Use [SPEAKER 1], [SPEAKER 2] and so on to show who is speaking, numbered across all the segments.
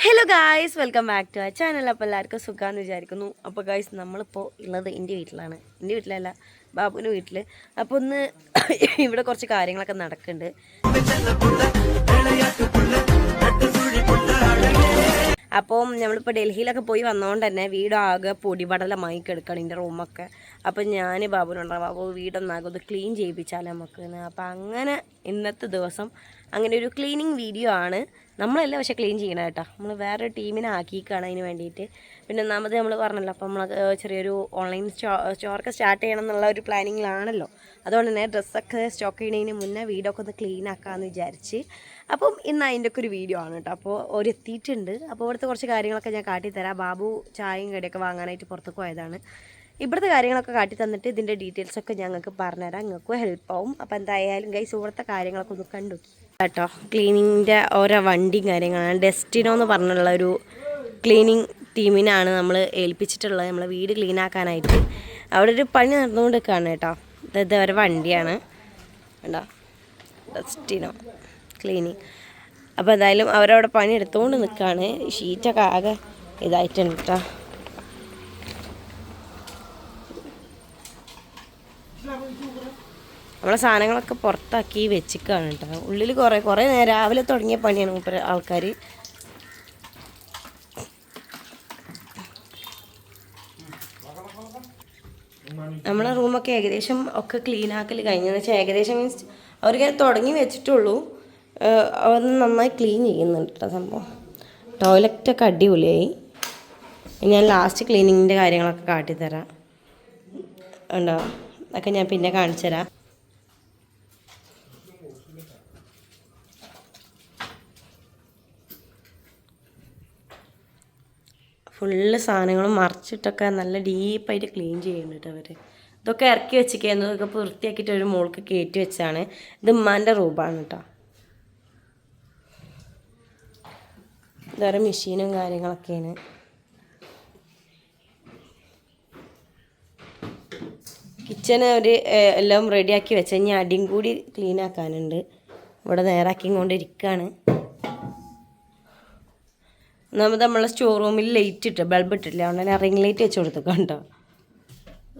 [SPEAKER 1] Hello guys welcome back to ആ channel അപ്പോൾ എല്ലാവർക്കും സുഖമാണെന്ന് വിചാരിക്കുന്നു. അപ്പോൾ ഗായ്സ് നമ്മളിപ്പോൾ ഉള്ളത് എന്റെ വീട്ടിലാണ്. എന്റെ വീട്ടിലല്ല ബാബുവിന്റെ വീട്ടിൽ അപ്പോൾ ഒന്ന് ഇവിടെ കുറച്ച് കാര്യങ്ങളൊക്കെ നടക്കുന്നുണ്ട് അപ്പം നമ്മളിപ്പോൾ ഡൽഹിയിലൊക്കെ പോയി വന്നതുകൊണ്ട് തന്നെ വീട് ആകെ പൊടിപടലമായി കിടക്കണം എന്റെ റൂമൊക്കെ അപ്പോൾ ഞാൻ ബാബുനുണ്ടാവും ബാബു വീടൊന്നാകും അത് ക്ലീൻ ചെയ്യിപ്പിച്ചാൽ നമുക്ക് അപ്പം അങ്ങനെ ഇന്നത്തെ ദിവസം അങ്ങനെ ഒരു ക്ലീനിങ് വീഡിയോ ആണ്. നമ്മളല്ല പക്ഷേ ക്ലീൻ ചെയ്യണം കേട്ടോ നമ്മൾ വേറെ ടീമിനെ ആക്കിയിക്കാണ് അതിന് വേണ്ടിയിട്ട് പിന്നെ ഒന്നാമത് നമ്മൾ പറഞ്ഞല്ലോ അപ്പം നമ്മൾ ചെറിയൊരു ഓൺലൈൻ സ്റ്റോ സ്റ്റോറൊക്കെ സ്റ്റാർട്ട് ചെയ്യണം എന്നുള്ള ഒരു പ്ലാനിങ്ങിലാണല്ലോ അതുകൊണ്ട് തന്നെ ഡ്രസ്സൊക്കെ സ്റ്റോക്ക് ചെയ്യുന്നതിന് മുന്നേ വീടൊക്കെ ഒന്ന് ക്ലീൻ ആക്കാമെന്ന് വിചാരിച്ച്. അപ്പം ഇന്ന് അതിന്റെ ഒക്കെ ഒരു വീഡിയോ ആണ് കേട്ടോ അപ്പോൾ ഒരു എത്തിയിട്ടുണ്ട് അപ്പോൾ ഇവിടുത്തെ കുറച്ച് കാര്യങ്ങളൊക്കെ ഞാൻ കാട്ടിത്തരാം. ബാബു ചായയും കടിയൊക്കെ വാങ്ങാനായിട്ട് പുറത്തേക്ക് പോയതാണ്. ഇവിടുത്തെ കാര്യങ്ങളൊക്കെ കാട്ടി തന്നിട്ട് ഇതിന്റെ ഡീറ്റെയിൽസ് ഒക്കെ ഞങ്ങൾക്ക് പറഞ്ഞുതരാം. നിങ്ങൾക്ക് ഹെൽപ്പ് ആവും. അപ്പോൾ എന്തായാലും ഗൈസ് ഇവിടുത്തെ കാര്യങ്ങളൊക്കെ ഒന്ന് കണ്ടു കേട്ടോ ക്ലീനിങ്ങിന്റെ ഓരോ വണ്ടിയും കാര്യങ്ങളാണ്. ഡെസ്റ്റിനോ എന്ന് പറഞ്ഞുള്ള ഒരു ക്ലീനിങ് ടീമിനാണ് നമ്മൾ ഏൽപ്പിച്ചിട്ടുള്ളത്. നമ്മളെ വീട് ക്ലീൻ ആക്കാനായിട്ട്. അവിടെ ഒരു പണി നടന്നുകൊണ്ട് നിൽക്കുകയാണ് കേട്ടോ. ഇത് ഒരു വണ്ടിയാണ്. കേട്ടോ ഡെസ്റ്റിനോ ക്ലീനിങ് അപ്പോൾ എന്തായാലും അവരവിടെ പണി എടുത്തുകൊണ്ട് നിൽക്കുകയാണ് ഷീറ്റൊക്കെ ആകെ ഇതായിട്ടുണ്ട് കേട്ടോ. നമ്മളെ സാധനങ്ങളൊക്കെ പുറത്താക്കി വെച്ചിക്കാണ് കേട്ടോ. ഉള്ളിൽ കുറേ കുറേ നേരം രാവിലെ തുടങ്ങിയ പണിയാണ് മൂപ്പര് ആൾക്കാർ നമ്മളെ റൂമൊക്കെ ഏകദേശം ഒക്കെ ക്ലീൻ ആക്കൽ കഴിഞ്ഞെന്ന് വെച്ചാൽ ഏകദേശം മീൻസ് അവരിങ്ങനെ തുടങ്ങി വെച്ചിട്ടുള്ളൂ. അവർ നന്നായി ക്ലീൻ ചെയ്യുന്നുണ്ട് കേട്ടോ സംഭവം. ടോയ്ലറ്റൊക്കെ അടിപൊളിയായി. ഞാൻ ലാസ്റ്റ് ക്ലീനിങ്ങിന്റെ കാര്യങ്ങളൊക്കെ കാട്ടിത്തരാം. ഉണ്ടോ? അതൊക്കെ ഞാൻ പിന്നെ കാണിച്ചു തരാം. ഫുള്ള് സാധനങ്ങളും മറിച്ചിട്ടൊക്കെ നല്ല ഡീപ്പായിട്ട് ക്ലീൻ ചെയ്യുന്നുണ്ട് അവർ ഇതൊക്കെ ഇറക്കി വെച്ചിരിക്കുന്നു ഇതൊക്കെ വൃത്തിയാക്കിയിട്ട് ഒരു മോൾക്ക് കയറ്റി വെച്ചാണ്. ഇത് ഉമ്മാന്റെ റൂമാണ് കേട്ടോ. വേറെ മെഷീനും കാര്യങ്ങളൊക്കെയാണ്. കിച്ചൺ ഒരു എല്ലാം റെഡിയാക്കി വെച്ച. ഇനി അടിയും കൂടി ക്ലീൻ ആക്കാനുണ്ട്. ഇവിടെ നേരാക്കിയും കൊണ്ടിരിക്കുകയാണ് ഒന്നാമത് നമ്മളെ സ്റ്റോർ റൂമിൽ ലൈറ്റ് ഇട്ട് ബൾബ് ഇട്ടില്ല അതുകൊണ്ട് റിംഗ് ലൈറ്റ് വെച്ച് കൊടുത്തു കണ്ടോ?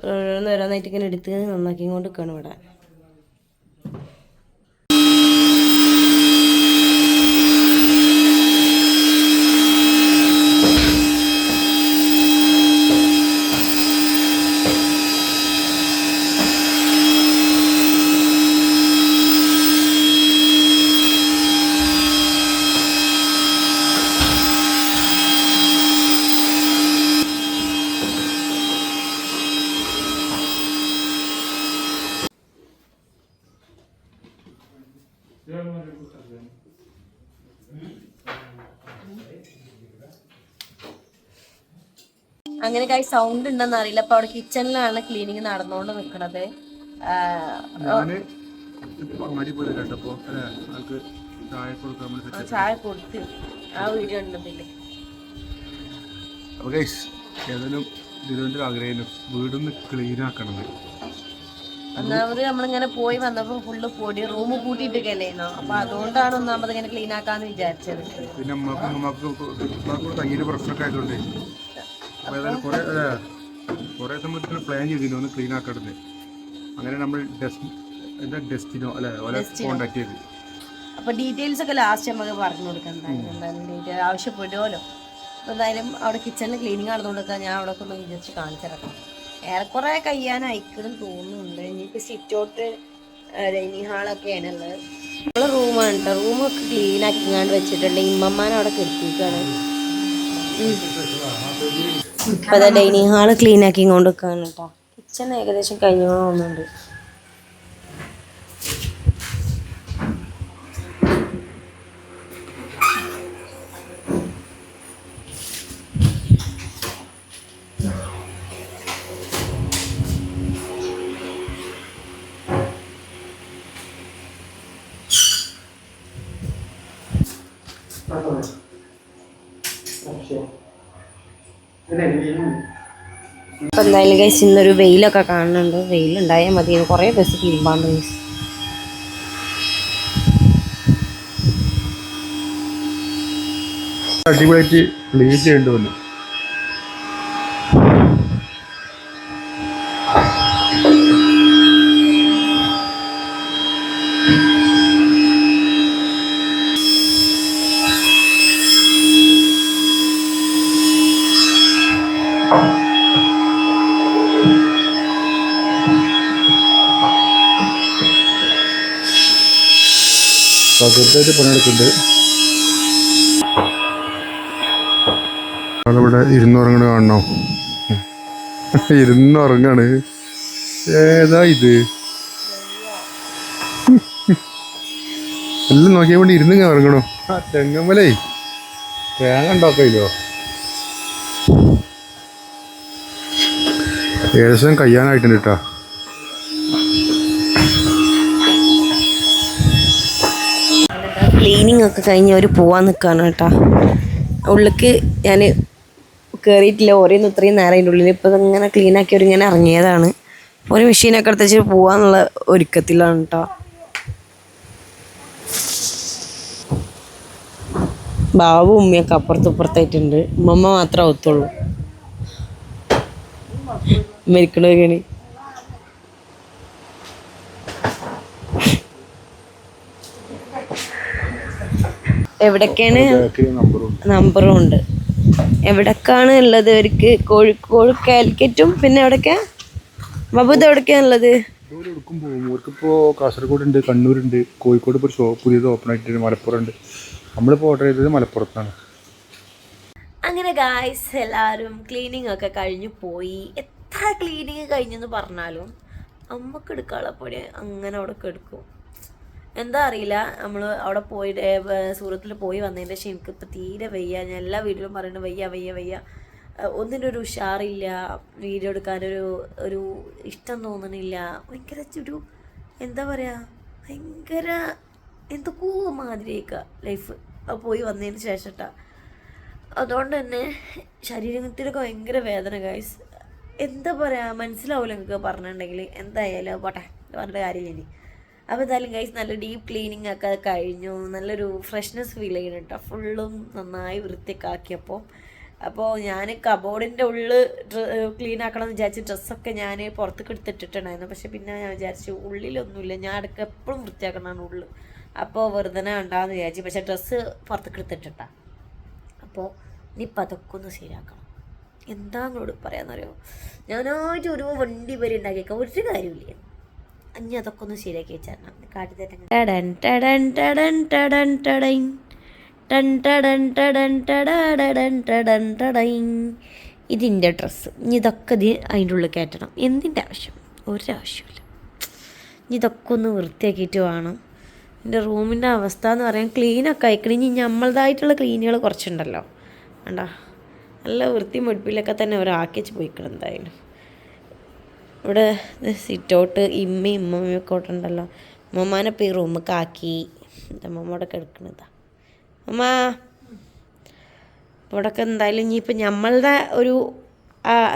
[SPEAKER 1] ഓരോന്ന് ഓരോന്നായിട്ട് ഇങ്ങനെ എടുത്ത് നന്നാക്കി കൊണ്ട് നിൽക്കണം ഇവിടെ. അങ്ങനെ കൈ സൗണ്ട് ഉണ്ടെന്ന് അറിയില്ല. അപ്പൊ അവിടെ കിച്ചണിലാണ് ക്ലീനിങ് നടന്നുകൊണ്ട്
[SPEAKER 2] അല്ലേ ചായ
[SPEAKER 1] കൊടുത്ത് ആ വീഡിയോ ഉണ്ടെന്നില്ലേ
[SPEAKER 2] അപ്പൊ ഗൈസ് ഏതായാലും ഇതിന്റെ ആഗ്രഹം വീടൊന്ന് ക്ലീൻ
[SPEAKER 1] ഒന്നാമത് നമ്മളിങ്ങനെ പോയി വന്നപ്പോ ഫുള്ള് പൊടി റൂം കൂട്ടിയിട്ടൊക്കെയല്ലേന്നോ അപ്പൊ അതുകൊണ്ടാണ് ഒന്നാമത് ഇങ്ങനെ ക്ലീൻ ആക്കാന്ന് വിചാരിച്ചത്.
[SPEAKER 2] പിന്നെ പ്രശ്നമൊക്കെ ആയതുകൊണ്ട് ഏതായാലും കുറെ സമയത്തിന് പ്ലാൻ ചെയ്തിരുന്നു ഒന്ന് ക്ലീൻ ആക്കണത് അങ്ങനെ നമ്മൾ എന്താ ഡെസ്റ്റിനോ അല്ലെ ഓലെ കോണ്ടാക്ട് ചെയ്ത്.
[SPEAKER 1] അപ്പൊ ഡീറ്റെയിൽസ് ഒക്കെ ലാസ്റ്റ് നമുക്ക് പറഞ്ഞു കൊടുക്കാൻ എന്തായാലും ഡീറ്റെയിൽ ആവശ്യപ്പെടുമല്ലോ. അപ്പൊ എന്തായാലും അവിടെ കിച്ചണിൽ ക്ലീനിങ് നടന്നുകൊടുക്കാൻ ഞാൻ അവിടെ ഒക്കെ ഒന്ന് വിചാരിച്ച് കാണിച്ചിറക്കാം ഏറെക്കുറെ കഴിയാനായിക്കണം തോന്നുന്നുണ്ട്. ഇനിയിപ്പോ സിറ്റോട്ട് ഡൈനിങ് ഹാളൊക്കെയാണ് ഉള്ളത് നമ്മളെ റൂമാണ് കേട്ടോ റൂമൊക്കെ ക്ലീൻ ആക്കി ആക്കിങ്ങാണ്ട് വെച്ചിട്ടുണ്ട്. ഇമ്മമാൻ അവിടെ കെടുത്തിക്കാണ് ഇപ്പൊ അതെ ഡൈനിങ് ഹാൾ ക്ലീൻ ആക്കി കൊണ്ടിരിക്കുകയാണ് കേട്ടോ. കിച്ചൺ ഏകദേശം കഴിഞ്ഞു തോന്നുന്നുണ്ട് ഇപ്പൊ എന്തായാലും ഗൈസ് ഇന്നൊരു വെയിലൊക്കെ കാണുന്നുണ്ട്. വെയിലുണ്ടായാൽ മതി. കുറേ ബസ് തിരുമ്പാണ്ട് ഗൈസ്
[SPEAKER 2] അടിപൊളിയായിട്ട് ക്ലീൻ ചെയ്യേണ്ടി വന്നു. പകുതിയായിട്ട് പണിയെടുക്കുന്നുണ്ട്. ആളിവിടെ ഇരുന്നുറങ്ങണ കാണണോ? ഇരുന്നുറങ്ങാണ്. ഏതാ ഇത്? എല്ലാം നോക്കിയാൽ വേണ്ടി ഇരുന്ന് ഞാൻ ഇറങ്ങണോ ആ തെങ്ങമ്മലേ തേങ്ങ ഉണ്ടാക്കില്ലോ ഏകദേശം കഴിയാനായിട്ടുണ്ട് കേട്ടോ
[SPEAKER 1] ക്ലീനിങ് ഒക്കെ കഴിഞ്ഞ് അവർ പോവാൻ നിൽക്കുകയാണ് കേട്ടോ. ഉള്ളിക്ക് ഞാൻ കയറിയിട്ടില്ല ഓരോന്ന് ഇത്രയും നേരം അതിന്റെ ഉള്ളിൽ ഇപ്പോൾ ഇങ്ങനെ ക്ലീനാക്കി ഇങ്ങനെ ഇറങ്ങിയതാണ്. ഒരു മെഷീനൊക്കെ എടുത്ത് വെച്ചിട്ട് പോവാന്നുള്ള ഒരുക്കത്തിലാണ് കേട്ടോ. ബാബു ഉമ്മയൊക്കെ അപ്പുറത്ത് ഇപ്പുറത്തായിട്ടുണ്ട്. ഉമ്മമ്മ മാത്രമേ ഒത്തുള്ളൂ. മരിക്കണൊക്കെയാണ് എവിടൊക്കെയാണ്
[SPEAKER 2] നമ്പറും
[SPEAKER 1] ഉണ്ട് എവിടേക്കാണ് ഉള്ളത് അവർക്ക് കോഴിക്കോട് കാലിക്കറ്റും പിന്നെ എവിടൊക്കെ? ബബുദ് എവിടൊക്കെയാണുള്ളത് എവിടേക്കാണ് ഉള്ളത്
[SPEAKER 2] എടുക്കും പോകും. അവർക്കിപ്പോൾ കാസർഗോഡ് ഉണ്ട് കണ്ണൂരുണ്ട് കോഴിക്കോട് ഇപ്പോൾ ഷോ പുതിയത് ഓപ്പൺ ആയിട്ടുണ്ട് മലപ്പുറം ഉണ്ട് നമ്മളിപ്പോൾ ഓർഡർ ചെയ്തത് മലപ്പുറത്താണ്.
[SPEAKER 1] അങ്ങനെ ഗായ്സ് എല്ലാവരും ക്ലീനിങ് ഒക്കെ കഴിഞ്ഞു പോയി. എത്ര ക്ലീനിങ് കഴിഞ്ഞെന്ന് പറഞ്ഞാലും അമ്മയ്ക്ക് എടുക്കാനുള്ള പൊടി അങ്ങനെ അവിടെ എടുക്കും. എന്താ അറിയില്ല. നമ്മൾ അവിടെ പോയി സൂറത്തിൽ പോയി വന്നതിന് ശേഷം എനിക്കിപ്പോൾ തീരെ വയ്യ. ഞാൻ എല്ലാ വീട്ടിലും പറയുന്നത് വയ്യ വയ്യ വയ്യ. ഒന്നിന്റെ ഒരു ഉഷാറില്ല. വീഡിയോ എടുക്കാനൊരു ഒരു ഇഷ്ടം തോന്നണില്ല. ഭയങ്കര ഒരു എന്താ പറയുക ഭയങ്കര എന്തൊക്കെയോ മാതിരിയൊക്കെ ലൈഫ് പോയി വന്നതിന് ശേഷം ട്ടാ. അതുകൊണ്ട് തന്നെ ശരീരത്തിലൊക്കെ ഭയങ്കര വേദന ഗൈസ് എന്താ പറയുക മനസ്സിലാവില്ല നിങ്ങൾക്ക് പറഞ്ഞിട്ടുണ്ടെങ്കിൽ എന്തായാലും പോട്ടെ പറഞ്ഞിട്ട് കാര്യമില്ല ഇനി. അപ്പോൾ എന്തായാലും ഗൈസ് നല്ല ഡീപ്പ് ക്ലീനിങ് ഒക്കെ കഴിഞ്ഞു. നല്ലൊരു ഫ്രഷ്നെസ് ഫീൽ ചെയ്യണം കേട്ടോ. ഫുള്ളും നന്നായി വൃത്തിയൊക്കെ ആക്കിയപ്പോൾ അപ്പോൾ ഞാൻ കബോർഡിന്റെ ഉള്ളിൽ ക്ലീൻ ആക്കണം എന്ന് വിചാരിച്ച് ഡ്രസ്സൊക്കെ ഞാൻ പുറത്തേക്ക് എടുത്തിട്ടിട്ടുണ്ടായിരുന്നു. പക്ഷെ പിന്നെ ഞാൻ വിചാരിച്ചു ഉള്ളിലൊന്നുമില്ല. ഞാൻ അടുക്ക എപ്പോഴും വൃത്തിയാക്കണമാണ് ഉള്ളിൽ അപ്പോൾ വെറുതെ ഉണ്ടാകുമെന്ന് വിചാരിച്ചു. പക്ഷേ ഡ്രസ്സ് പുറത്തേക്ക് എടുത്തിട്ടാ അപ്പോൾ ഇനിയിപ്പോൾ അതൊക്കെ ഒന്ന് ശരിയാക്കണം. എന്താന്നോട് പറയാമെന്നറിയോ ഞാനായിട്ട് ഒരു വണ്ടി വരെ ഉണ്ടാക്കിയേക്കാം. ഒരു കാര്യമില്ല ഇനി അതൊക്കെ ഒന്ന് ശരിയാക്കി വെച്ചാൽ ടടൻ ടടൻ ടടൻ ടടൻ ഇതിന്റെ ഡ്രസ്സ്. ഇനി ഇതൊക്കെ ഇത് അതിന്റെ ഉള്ളിൽ കയറ്റണം. എന്തിന്റെ ആവശ്യം? ഒരാവശ്യമില്ല. ഇനി ഇതൊക്കെ ഒന്ന് വൃത്തിയാക്കിയിട്ട് വേണം. എന്റെ റൂമിന്റെ അവസ്ഥ എന്ന് പറയാൻ ക്ലീനൊക്കെ അയക്കണം ഇനി നമ്മളതായിട്ടുള്ള ക്ലീനുകൾ കുറച്ചുണ്ടല്ലോ. വേണ്ട നല്ല വൃത്തി മുടിപ്പിലൊക്കെ തന്നെ അവരാക്കി വെച്ച് പോയിക്കണം എന്തായാലും. ഇവിടെ സിറ്റ് ഔട്ട് ഇമ്മയും ഇമ്മയും ഒക്കെ ഉണ്ടല്ലോ. ഉമ്മമാനെ ഇപ്പോൾ ഈ റൂമൊക്കെ ആക്കി. എന്റെ അമ്മമ്മ അവിടെ കിടക്കണതാ അമ്മ ഇവിടെയൊക്കെ എന്തായാലും ഇനിയിപ്പോൾ നമ്മളുടെ ഒരു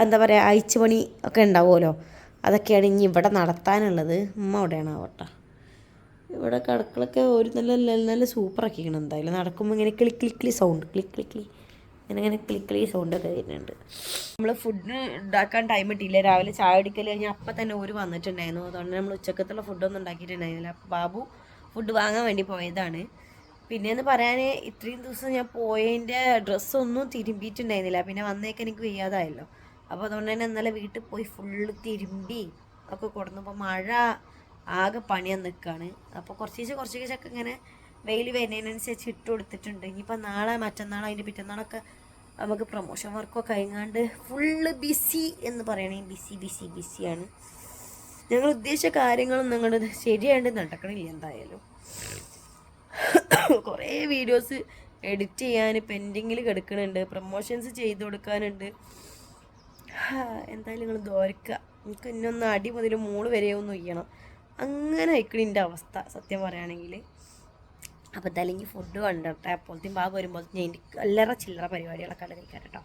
[SPEAKER 1] എന്താ പറയുക അയച്ചു പണി ഒക്കെ ഉണ്ടാവുമല്ലോ. അതൊക്കെയാണ് ഇനി ഇവിടെ നടത്താനുള്ളത്. ഉമ്മ അവിടെയാണ് ആവട്ടെ. ഇവിടെ കടക്കളൊക്കെ ഒരു നല്ല നല്ല സൂപ്പറാക്കിക്കണം എന്തായാലും. നടക്കുമ്പോൾ ഇങ്ങനെ ക്ലിക്ക് ക്ലിക്ക് ക്ലി സൗണ്ട് ക്ലിക്ക് ക്ലിക്ക് ക്ലി ഇങ്ങനെ ക്ലി ക്ലി സൗണ്ടൊക്കെ വരുന്നുണ്ട്. നമ്മൾ ഫുഡ് ഉണ്ടാക്കാൻ ടൈം കിട്ടിയില്ല. രാവിലെ ചായ അടിക്കൽ കഴിഞ്ഞാൽ അപ്പം തന്നെ ഒരു വന്നിട്ടുണ്ടായിരുന്നു. അതുകൊണ്ട് നമ്മൾ ഉച്ചക്കത്തുള്ള ഫുഡൊന്നും ഉണ്ടാക്കിയിട്ടുണ്ടായിരുന്നില്ല. അപ്പോൾ ബാബു ഫുഡ് വാങ്ങാൻ വേണ്ടി പോയതാണ്. പിന്നെയെന്ന് പറയാൻ ഇത്രയും ദിവസം ഞാൻ പോയതിന്റെ ഡ്രസ്സൊന്നും തിരുമ്പിയിട്ടുണ്ടായിരുന്നില്ല. പിന്നെ വന്നേക്ക് എനിക്ക് വയ്യാതായല്ലോ. അപ്പോൾ അതുകൊണ്ട് തന്നെ ഇന്നലെ വീട്ടിൽ പോയി ഫുള്ള് തിരുമ്പി ഒക്കെ കൊടുന്നപ്പോൾ മഴ ആകെ പണിയാൻ നിൽക്കുകയാണ് അപ്പോൾ കുറച്ച് കുറച്ച് ദിവസമൊക്കെ ഇങ്ങനെ വെയിൽ വരുന്നതിനനുസരിച്ച് ഇട്ട് കൊടുത്തിട്ടുണ്ട്. ഇനിയിപ്പോൾ നാളെ മറ്റന്നാൾ അതിന്റെ പിറ്റന്നാളൊക്കെ നമുക്ക് പ്രൊമോഷൻ വർക്കൊക്കെ കഴിഞ്ഞാണ്ട് ഫുള്ള് ബിസി എന്ന് പറയണേ ബിസി ബിസി ബിസിയാണ് ഞങ്ങൾ ഉദ്ദേശിച്ച കാര്യങ്ങളും നിങ്ങൾ ശരിയായിട്ട് നടക്കണില്ല എന്തായാലും. കുറേ വീഡിയോസ് എഡിറ്റ് ചെയ്യാൻ പെൻഡിങ്ങിൽ കിടക്കുന്നുണ്ട് പ്രൊമോഷൻസ് ചെയ്ത് കൊടുക്കാനുണ്ട്. എന്തായാലും നിങ്ങൾ ദോരക്കുക എനിക്ക് ഇന്നൊന്ന് അടി മുതൽ മൂൾ വരെ ഒന്ന് ചെയ്യണം അങ്ങനെ ആയിക്കണിന്റെ അവസ്ഥ സത്യം പറയുകയാണെങ്കിൽ അപ്പോൾ എന്തായാലും ഇനി ഫുഡ് കണ്ടോട്ടെ അപ്പോഴത്തേക്കും ഭാഗം വരുമ്പോൾ എനിക്ക് അല്ലറ ചില്ലറ പരിപാടികളൊക്കെ കഴിക്കാൻ കേട്ടോ